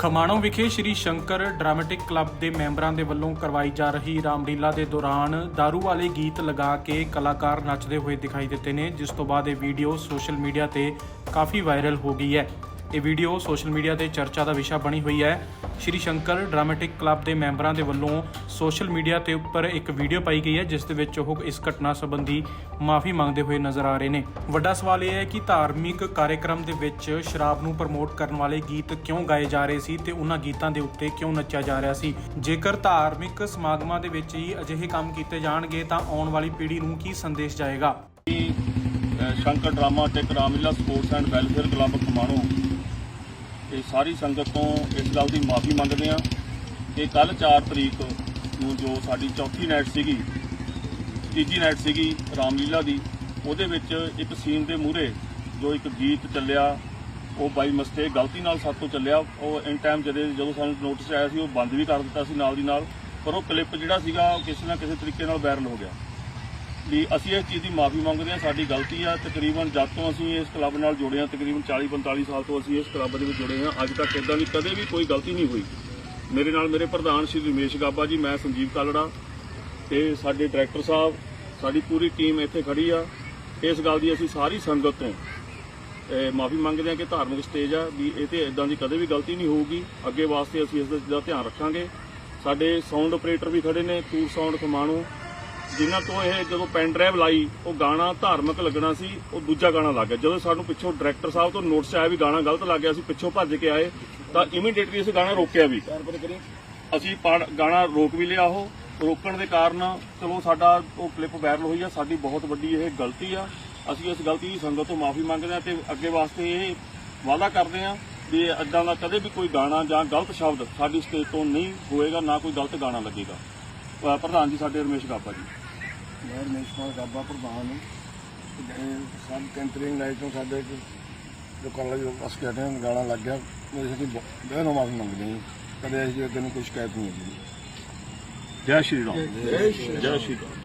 ਖਮਾਣੋ ਵਿਖੇ ਸ਼੍ਰੀ Shankar dramatic club ਦੇ ਮੈਂਬਰਾਂ ਦੇ ਵੱਲੋਂ ਕਰਵਾਈ ਜਾ ਰਹੀ ਰਾਮਲੀਲਾ ਦੇ ਦੌਰਾਨ दारू ਵਾਲੇ ਗੀਤ ਲਗਾ ਕੇ ਕਲਾਕਾਰ ਨੱਚਦੇ ਹੋਏ ਦਿਖਾਈ ਦਿੱਤੇ ਨੇ, ਜਿਸ ਤੋਂ ਬਾਅਦ ਇਹ ਵੀਡੀਓ ਸੋਸ਼ਲ ਮੀਡੀਆ ਤੇ ਕਾਫੀ ਵਾਇਰਲ ਹੋ ਗਈ ਹੈ। ਇਹ ਵੀਡੀਓ ਸੋਸ਼ਲ ਮੀਡੀਆ ਤੇ ਚਰਚਾ ਦਾ ਵਿਸ਼ਾ ਬਣੀ ਹੋਈ ਹੈ। ਸ਼੍ਰੀ ਸ਼ੰਕਰ ਡਰਾਮੈਟਿਕ ਕਲੱਬ ਦੇ ਮੈਂਬਰਾਂ ਦੇ ਵੱਲੋਂ ਸੋਸ਼ਲ ਮੀਡੀਆ ਤੇ ਉੱਪਰ ਇੱਕ ਵੀਡੀਓ ਪਾਈ ਗਈ ਹੈ, ਜਿਸ ਦੇ ਵਿੱਚ ਉਹ ਇਸ ਘਟਨਾ ਸੰਬੰਧੀ ਮਾਫੀ ਮੰਗਦੇ ਹੋਏ ਨਜ਼ਰ ਆ ਰਹੇ ਨੇ। ਵੱਡਾ ਸਵਾਲ ਇਹ ਹੈ ਕਿ ਧਾਰਮਿਕ ਕਾਰਜਕ੍ਰਮ ਦੇ ਵਿੱਚ ਸ਼ਰਾਬ ਨੂੰ ਪ੍ਰਮੋਟ ਕਰਨ ਵਾਲੇ ਗੀਤ ਕਿਉਂ ਗਾਏ ਜਾ ਰਹੇ ਸੀ ਤੇ ਉਹਨਾਂ ਗੀਤਾਂ ਦੇ ਉੱਤੇ ਕਿਉਂ ਨੱਚਿਆ ਜਾ ਰਿਹਾ ਸੀ? ਜੇਕਰ ਧਾਰਮਿਕ ਸਮਾਗਮਾਂ ਦੇ ਵਿੱਚ ਹੀ ਅਜਿਹੇ ਕੰਮ ਕੀਤੇ ਜਾਣਗੇ, ਤਾਂ ਆਉਣ ਵਾਲੀ ਪੀੜ੍ਹੀ ਨੂੰ ਕੀ ਸੰਦੇਸ਼ ਜਾਏਗਾ? Shankar drama tech Ramlila sports and welfare club Khamano ਇਹ ਸਾਰੀ ਸੰਗਤ ਤੋਂ ਇਸ ਗੱਲ ਦੀ ਮਾਫੀ ਮੰਗਦੇ ਆ ਕਿ ਕੱਲ 4 ਤਰੀਕ ਨੂੰ ਜੋ ਸਾਡੀ ਚੌਥੀ ਨਾਈਟ ਸੀਗੀ, ਤੀਜੀ ਨਾਈਟ ਸੀਗੀ ਰਾਮਲੀਲਾ ਦੀ, ਉਹਦੇ ਵਿੱਚ ਇੱਕ ਸੀਨ ਦੇ ਮੂਹਰੇ ਜੋ ਇੱਕ ਗੀਤ ਚੱਲਿਆ, ਉਹ ਬਾਈ ਮਸਟੇਕ ਗਲਤੀ ਨਾਲ ਸਾਡੇ ਤੋਂ ਚੱਲਿਆ, ਉਹ ਇਨ ਟਾਈਮ ਜਦੇ ਜਦੋਂ ਸਾਨੂੰ ਨੋਟਿਸ ਆਇਆ ਸੀ, ਉਹ ਬੰਦ ਵੀ ਕਰ ਦਿੱਤਾ ਸੀ ਨਾਲ ਦੀ ਨਾਲ, ਪਰ ਉਹ ਕਲਿੱਪ ਜਿਹੜਾ ਸੀਗਾ ਕਿਸੇ ਨਾ ਕਿਸੇ ਤਰੀਕੇ ਨਾਲ ਵਾਇਰਲ ਹੋ ਗਿਆ। ਵੀ ਅਸੀਂ ਇਸ ਚੀਜ਼ ਦੀ ਮਾਫੀ ਮੰਗਦੇ ਹਾਂ, ਸਾਡੀ ਗਲਤੀ ਆ। ਤਕਰੀਬਨ ਜਦ ਤੋਂ ਅਸੀਂ ਇਸ ਕਲੱਬ ਨਾਲ ਜੁੜੇ ਹਾਂ, ਤਕਰੀਬਨ 40 45 ਸਾਲ ਤੋਂ ਅਸੀਂ ਇਸ ਕਲੱਬ ਦੇ ਵਿੱਚ ਜੁੜੇ ਹਾਂ। ਅੱਜ ਤੱਕ ਇਦਾਂ ਦੀ ਕਦੇ ਵੀ ਕੋਈ ਗਲਤੀ ਨਹੀਂ ਹੋਈ। ਮੇਰੇ ਨਾਲ ਮੇਰੇ ਪ੍ਰਧਾਨ ਸ਼੍ਰੀ ਰਮੇਸ਼ ਗਾਬਾ ਜੀ, ਮੈਂ ਸੰਜੀਵ ਕਾਲੜਾ ਤੇ ਸਾਡੇ ਡਾਇਰੈਕਟਰ ਸਾਹਿਬ, ਸਾਡੀ ਪੂਰੀ ਟੀਮ ਇੱਥੇ ਖੜੀ ਆ। ਇਸ ਗੱਲ ਦੀ ਅਸੀਂ ਸਾਰੀ ਸੰਗਤ ਤੋਂ ਮਾਫੀ ਮੰਗਦੇ ਹਾਂ ਕਿ ਧਾਰਮਿਕ ਸਟੇਜ ਆ ਵੀ ਇਹ ਤੇ ਇਦਾਂ ਦੀ ਕਦੇ ਵੀ ਗਲਤੀ ਨਹੀਂ ਹੋਊਗੀ। ਅੱਗੇ ਵਾਸਤੇ ਅਸੀਂ ਇਸ ਦਾ ਧਿਆਨ ਰੱਖਾਂਗੇ। ਸਾਡੇ ਸਾਊਂਡ ਆਪਰੇਟਰ ਵੀ ਖੜੇ ਨੇ ਟੂਰ ਸਾਊਂਡ ਕਮਾਣੋ। ਜਿਨ੍ਹਾਂ ਤੋਂ ਇਹ ਜਦੋਂ ਪੈਨ ਡਰਾਈਵ ਲਾਈ, ਉਹ ਗਾਣਾ ਧਾਰਮਿਕ ਲੱਗਣਾ ਸੀ, ਉਹ ਦੂਜਾ ਗਾਣਾ ਲੱਗ ਗਿਆ। ਜਦੋਂ ਸਾਨੂੰ ਪਿੱਛੋਂ ਡਾਇਰੈਕਟਰ ਸਾਹਿਬ ਤੋਂ ਨੋਟਿਸ ਆਇਆ ਵੀ ਗਾਣਾ ਗਲਤ ਲੱਗ ਗਿਆ, ਅਸੀਂ ਪਿੱਛੋਂ ਭੱਜ ਕੇ ਆਏ, ਤਾਂ ਇਮੀਡੀਏਟਲੀ ਅਸੀਂ ਗਾਣਾ ਰੋਕਿਆ ਵੀ। ਅਸੀਂ ਪੜ- ਗਾਣਾ ਰੋਕ ਵੀ ਲਿਆ ਉਹ, ਰੋਕਣ ਦੇ ਕਾਰਨ ਚਲੋ ਸਾਡਾ ਉਹ ਕਲਿੱਪ ਵਾਇਰਲ ਹੋਈ ਆ, ਸਾਡੀ ਬਹੁਤ ਵੱਡੀ ਇਹ ਗਲਤੀ ਆ। ਅਸੀਂ ਇਸ ਗਲਤੀ ਦੀ ਸੰਗਤ ਤੋਂ ਮਾਫੀ ਮੰਗਦੇ ਆ ਤੇ ਅੱਗੇ ਵਾਸਤੇ ਇਹ ਵਾਅਦਾ ਕਰਦੇ ਆ ਵੀ ਇਦਾਂ ਦਾ ਕਦੇ ਵੀ ਕੋਈ ਗਾਣਾ ਜਾਂ ਗਲਤ ਸ਼ਬਦ ਸਾਡੀ ਸਟੇਜ ਤੋਂ ਨਹੀਂ ਹੋਏਗਾ, ਨਾ ਕੋਈ ਗਲਤ ਗਾਣਾ ਲੱਗੇਗਾ। ਪ੍ਰਧਾਨ ਜੀ ਸਾਡੇ ਰਮੇਸ਼ ਗਾਬਾ ਜੀ। ਮੈਂ ਰਮੇਸ਼ ਕੁਮਾਰ ਗਾਬਾ ਪ੍ਰਧਾਨ। ਹਾਂ ਤੇ ਸਭ ਕੈਂਟਰਿੰਗ ਨਾਈਟ ਤੋਂ ਸਾਡੇ ਇੱਕ ਜੋ ਕਾਲਜ ਬਸ ਕੇ ਹਟੇ ਹਾਂ, ਗਾਣਾ ਲੱਗ ਗਿਆ। ਮੇਰੇ ਸੀ ਬਹੁਤ ਮਾਫੀ ਮੰਗਦੇ ਹਾਂ। ਕਦੇ ਅਸੀਂ ਅੱਗੇ ਨੂੰ ਕੋਈ ਸ਼ਿਕਾਇਤ ਨਹੀਂ ਹੋਈ ਜੈ ਸ਼੍ਰੀ ਰਾਮ। ਜੈ ਸ਼੍ਰੀ ਰਾਮ।